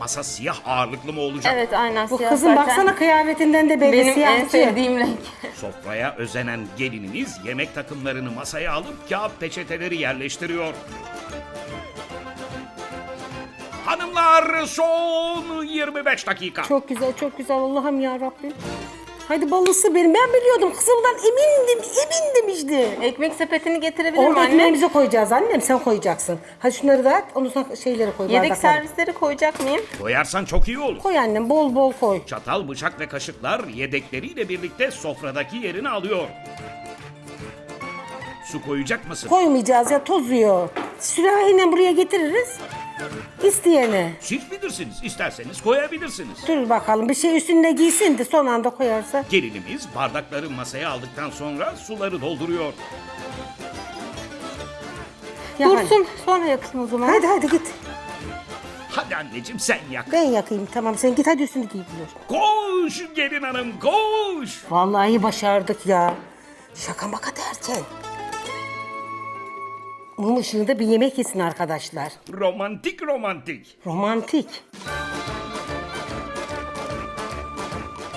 Masa siyah ağırlıklı mı olacak? Evet aynen Bu siyah kızın zaten. baksana kıyafetinden de belli Benim en siyahçı. sevdiğim renk. Sofraya özenen gelinimiz yemek takımlarını masaya alıp kağıt peçeteleri yerleştiriyor. Hanımlar son 25 dakika. Çok güzel, çok güzel. Allah'ım ya Rabbim. Hadi balısı benim. Ben biliyordum. Kızımdan emindim, emindim işte. Ekmek sepetini getirebilir miyim Orada anne? ekmeğimizi koyacağız annem. Sen koyacaksın. Hadi şunları da at. Ondan sonra şeyleri koy. Yedek bardakları. servisleri koyacak mıyım? Koyarsan çok iyi olur. Koy annem. Bol bol koy. Çatal, bıçak ve kaşıklar yedekleriyle birlikte sofradaki yerini alıyor. Su koyacak mısın? Koymayacağız ya tozuyor. Sürahiyle buraya getiririz. İsteyene. Siz bilirsiniz. İsterseniz koyabilirsiniz. Dur bakalım bir şey üstüne giysin de son anda koyarsa. Gelinimiz bardakları masaya aldıktan sonra suları dolduruyor. Ya Dursun sonra yakayım o zaman. Hadi. hadi git. Hadi anneciğim sen yak. Ben yakayım tamam sen git hadi üstünü giy buyur. Koş gelin hanım koş. Vallahi başardık ya. Şaka maka derken. Mum ışığında bir yemek yesin arkadaşlar. Romantik romantik. Romantik.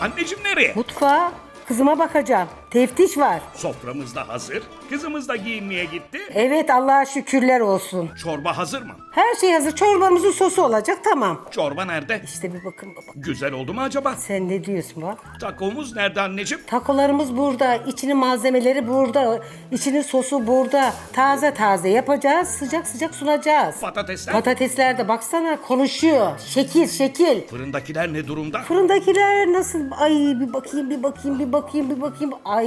Anneciğim nereye? Mutfağa kızıma bakacağım. Teftiş var. Soframız da hazır. Kızımız da giyinmeye gitti. Evet Allah'a şükürler olsun. Çorba hazır mı? Her şey hazır. Çorbamızın sosu olacak tamam. Çorba nerede? İşte bir bakın baba. Güzel oldu mu acaba? Sen ne diyorsun bak? Takomuz nerede anneciğim? Takolarımız burada. İçinin malzemeleri burada. İçinin sosu burada. Taze taze yapacağız. Sıcak sıcak sunacağız. Patatesler? Patatesler de baksana konuşuyor. Şekil şekil. Fırındakiler ne durumda? Fırındakiler nasıl? Ay bir bakayım bir bakayım bir bakayım bir bakayım. Ay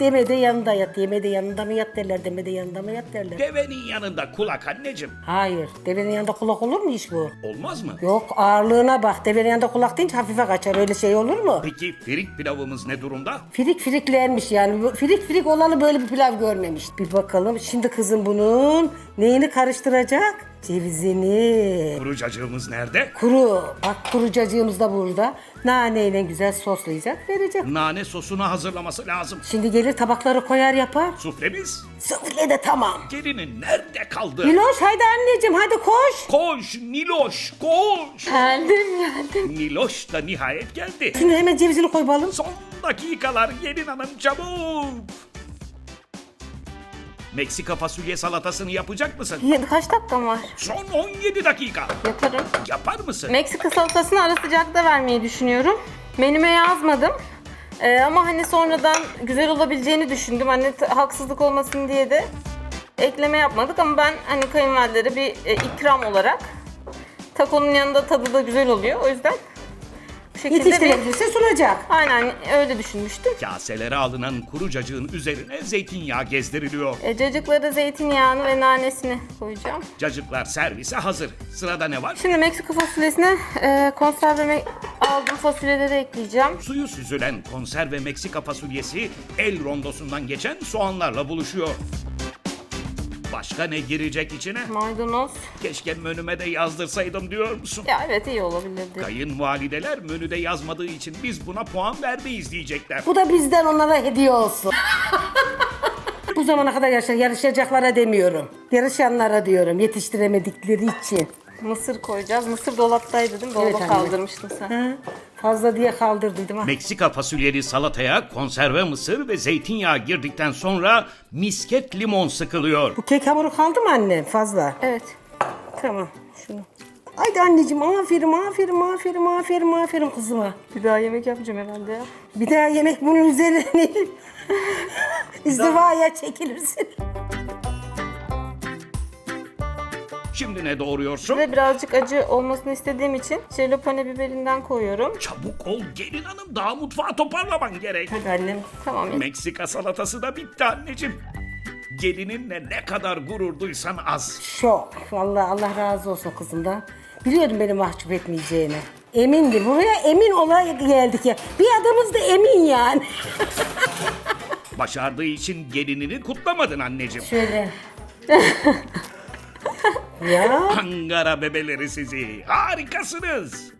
deme de yanında yat. Yeme de yanında mı yat derler. Deme de yanında mı yat derler. Devenin yanında kulak anneciğim. Hayır. Devenin yanında kulak olur mu iş bu? Olmaz mı? Yok ağırlığına bak. Devenin yanında kulak deyince hafife kaçar. Öyle şey olur mu? Peki firik pilavımız ne durumda? Firik firiklenmiş yani. Firik firik olalı böyle bir pilav görmemiş. Bir bakalım. Şimdi kızım bunun neyini karıştıracak? Cevizini. Kurucacığımız nerede? Kuru. Bak kuru cacığımız da burada. Naneyle güzel soslayacak. Verecek. Nane sosunu hazırlaması lazım. Şimdi gelir tabakları koyar yapar. Suflemiz? Sufle de tamam. Gelinin nerede kaldı? Miloş haydi anneciğim hadi koş. Koş Niloş koş. Geldim geldim. Niloş da nihayet geldi. Şimdi hemen cevizini koy balım. Son dakikalar gelin hanım çabuk. Meksika fasulye salatasını yapacak mısın? Ya, Kaç dakikam var? Son 17 dakika. Yaparım. Yapar mısın? Meksika salatasını ara sıcakta vermeyi düşünüyorum. Menüme yazmadım. Ee, ama hani sonradan güzel olabileceğini düşündüm. Hani haksızlık olmasın diye de ekleme yapmadık ama ben hani kayınvalidelere bir e, ikram olarak takonun yanında tadı da güzel oluyor. O yüzden bu şekilde bir... Yetiştirebilirse sunacak. Aynen öyle düşünmüştüm. Kaselere alınan kuru cacığın üzerine zeytinyağı gezdiriliyor. E, cacıklara zeytinyağını ve nanesini koyacağım. Cacıklar servise hazır. Sırada ne var? Şimdi Meksika fasulyesine e, konserve aldığım fasulyeleri ekleyeceğim. Suyu süzülen konserve Meksika fasulyesi el rondosundan geçen soğanlarla buluşuyor. Başka ne girecek içine? Maydanoz. Keşke menüme de yazdırsaydım diyor musun? Ya evet iyi olabilirdi. Kayınvalideler menüde yazmadığı için biz buna puan vermeyiz diyecekler. Bu da bizden onlara hediye olsun. Bu zamana kadar yarış- yarışacaklara demiyorum. Yarışanlara diyorum yetiştiremedikleri için. Mısır koyacağız. Mısır dolaptaydı değil mi? Dolaba Evet anne. kaldırmıştın sen. Ha? Fazla diye kaldırdıydım ha. Meksika fasulyeli salataya konserve mısır ve zeytinyağı girdikten sonra misket limon sıkılıyor. Bu kek hamuru kaldı mı anne fazla? Evet. Tamam şunu. Haydi anneciğim aferin aferin aferin aferin aferin kızıma. Bir daha yemek yapacağım herhalde ya. Bir daha yemek bunun üzerine izdivaya çekilirsin. Şimdi ne doğruyorsun? Ve birazcık acı olmasını istediğim için şelopane biberinden koyuyorum. Çabuk ol gelin hanım daha mutfağı toparlaman gerek. Hadi annem. Tamam. Meksika salatası da bitti anneciğim. Gelininle ne kadar gurur duysan az. Şok. Vallahi Allah razı olsun kızımdan. Biliyordum beni mahcup etmeyeceğini. Emindi. Buraya emin olarak geldik ya. Bir adamız da emin yani. Başardığı için gelinini kutlamadın anneciğim. Şöyle. ya. Ankara bebeleri sizi. Harikasınız.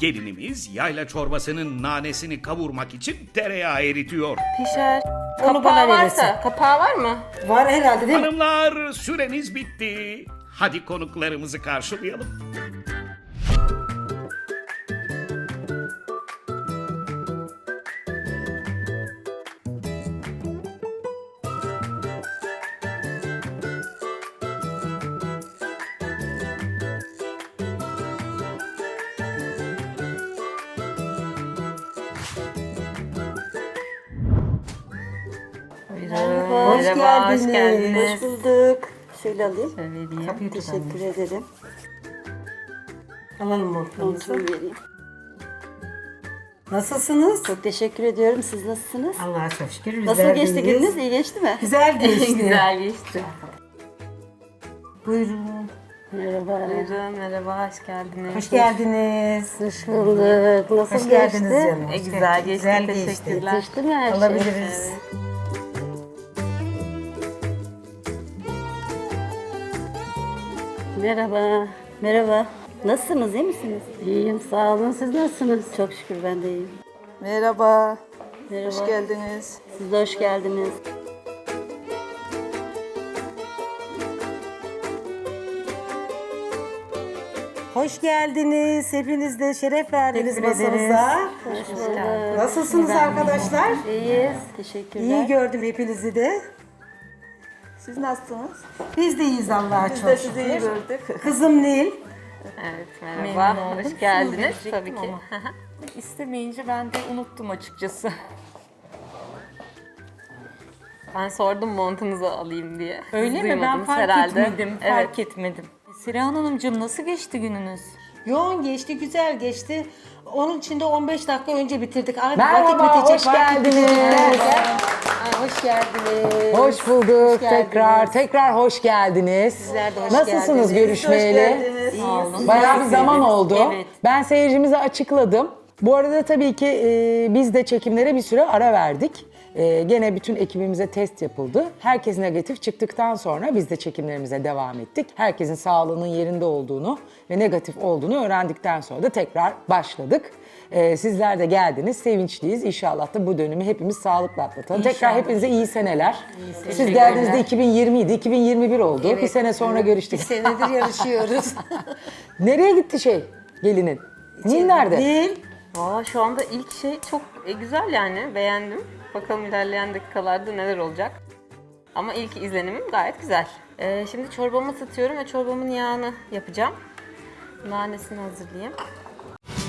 Gelinimiz yayla çorbasının nanesini kavurmak için tereyağı eritiyor. Pişer. Onu Kapağı bana varsa. verirsin. Kapağı var mı? Var herhalde değil mi? Hanımlar süreniz bitti. Hadi konuklarımızı karşılayalım. Merhaba, Hoş geldiniz. hoş geldiniz. Hoş bulduk. Şöyle alayım. Şöyle Kapıyı tutalım. Teşekkür ederim. Alalım montunuzu. Montumu vereyim. Nasılsınız? Çok teşekkür ediyorum. Siz nasılsınız? Allah'a çok şükür. Nasıl geçti deyiz. gününüz? İyi geçti mi? Güzel geçti. Güzel geçti. Buyurun. Merhaba. Buyurun, merhaba, hoş geldiniz. Hoş geldiniz. Hoş bulduk. Nasıl Hoş geçti? geldiniz canım. E, güzel geçti, Güzel geçti. teşekkürler. Geçti mi her şey? Alabiliriz. Merhaba. Merhaba. Nasılsınız? iyi misiniz? İyiyim. Sağ olun. Siz nasılsınız? Çok şükür ben de iyiyim. Merhaba, Merhaba. hoş geldiniz. Siz de hoş geldiniz. Hoş geldiniz. Hepiniz de şeref verdiniz Teşekkür ederiz. masamıza. Hoş bulduk. Nasılsınız arkadaşlar? İyiyiz. Teşekkürler. İyi gördüm hepinizi de. Siz nasılsınız? Biz de iyiyiz Allah'a Biz çok de sizi iyi şükür. gördük. Kızım Nil. Evet, merhaba, hoş geldiniz tabii ki. İstemeyince ben de unuttum açıkçası. Ben sordum montunuzu alayım diye. Siz Öyle mi? Ben duymadınız fark herhalde. etmedim. Evet. Fark etmedim. Sirihan Hanımcığım nasıl geçti gününüz? Yoğun geçti, güzel geçti. Onun için de 15 dakika önce bitirdik. Abi Merhaba, vakit bitecek, hoş geldiniz. derken- Ay, hoş geldiniz. Hoş bulduk geldiniz. tekrar. Tekrar hoş geldiniz. Sizler de hoş Nasılsınız geldiniz. görüşmeyeli? Sağ olun. Bayağı bir zaman oldu. Evet. Ben seyircimize açıkladım. Bu arada tabii ki e, biz de çekimlere bir süre ara verdik. E, gene bütün ekibimize test yapıldı. Herkes negatif çıktıktan sonra biz de çekimlerimize devam ettik. Herkesin sağlığının yerinde olduğunu ve negatif olduğunu öğrendikten sonra da tekrar başladık. E, sizler de geldiniz, sevinçliyiz. İnşallah da bu dönümü hepimiz sağlıkla atlatalım. Tekrar hepinize iyi seneler. Siz geldiğinizde 2020 idi, 2021 oldu. bir sene sonra görüştük. Bir senedir yarışıyoruz. Nereye gitti şey gelinin? Nil nerede? Nil. Valla şu anda ilk şey çok e, güzel yani, beğendim. Bakalım ilerleyen dakikalarda neler olacak. Ama ilk izlenimim gayet güzel. Ee, şimdi çorbamı ısıtıyorum ve çorbamın yağını yapacağım. Nanesini hazırlayayım.